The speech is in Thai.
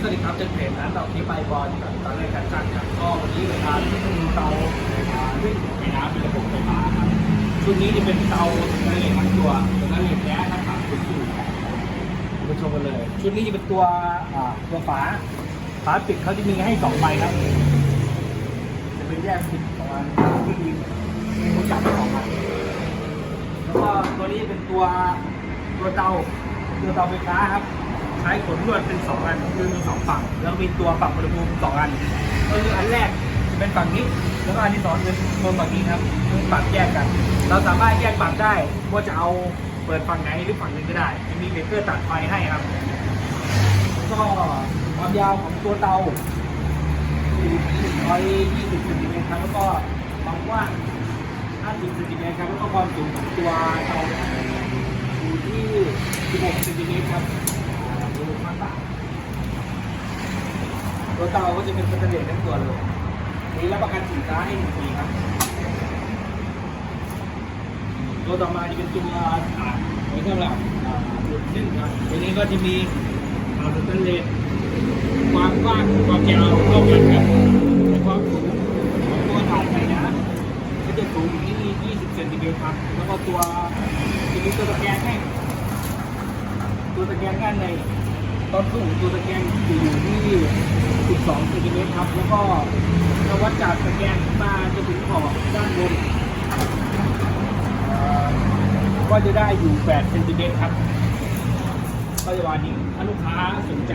สวัสดีครับเจนเพจร้นดอกที่ไปบอลกับตอนแรกการจัดครับก็วันนี้เป็นการที่มีเตาอ่าด้วยไฟน้ำเป็นระบบไฟฟ้าครับชุดนี้จะเป็นเตาในเหล็กทั้งตัวตัวนั้นเหล็กแก๊สทั้งสามชุดอยู่มาชมกันเลย ชุดนี้จะเป็นตัวตัวฝาฝาปิดเขาจะมีให้สองใบครับจะเป็นแยกปิดประมาณที่มีผู้จับสองใบแล้วก็ตัวนี้เป็นตัวตัวเตาตัวเตาไฟฟ้าครับ ช้ขนลวดเป็นสองอันคือมีสองฝั่ง แล้วมีตัวปรับอุณหภูมิสองอันก็คืออันแรกจะเป็นฝั่งนี้ แล้วก็อันที่สองเป็นตัวฝั่งนี้ครับคือปรับแยกกัน เราสามารถแยกปรับได้ว่าจะเอาเปิดฝั่งไหนหรือฝั่งนึงก็ได้จะมีเบรกเกอร์ตัดไฟให้ครับแล้วก็ความยาวของตัวเตาอยู่ที่120เซนติเมตรครับแล้วก็ความกว้าง50เซนติเมตรครับแล้วก็ความสูงของตัวเตาอยู่ที่16เซนติเมตรครับ ตัวเตาก็จะเป็นสแตนเลสทั้งตัวเลยมีรับประกันสินค้าให้หนึ่งปีครับ ตัวต่อมาจะเป็นตัวอ่าไว้สำหรับอ่าดูดนึ่งครับตัวนี้ก็จะมีอาสแตนเลสความกว้างความยาวเท่ากันครับความสูงของตัวถ่านไฟนะก็จะสูงอยู่ที่20เซนติเมตรครับ แล้วก็ตัวจะมีตัวตะแกรงให้ตัวตะแกรงด้านใน ตอนสูงตัวตะแกรงอยู่ที่ 12เซนติเมตรครับ แล้วก็ถ้าวัดจากตะแกรงขึ้นมาจนถึงขอบด้านบนก็จะได้อยู่ 8 เซนติเมตรครับก็จะวานนี้ถ้าลูกค้าสนใจ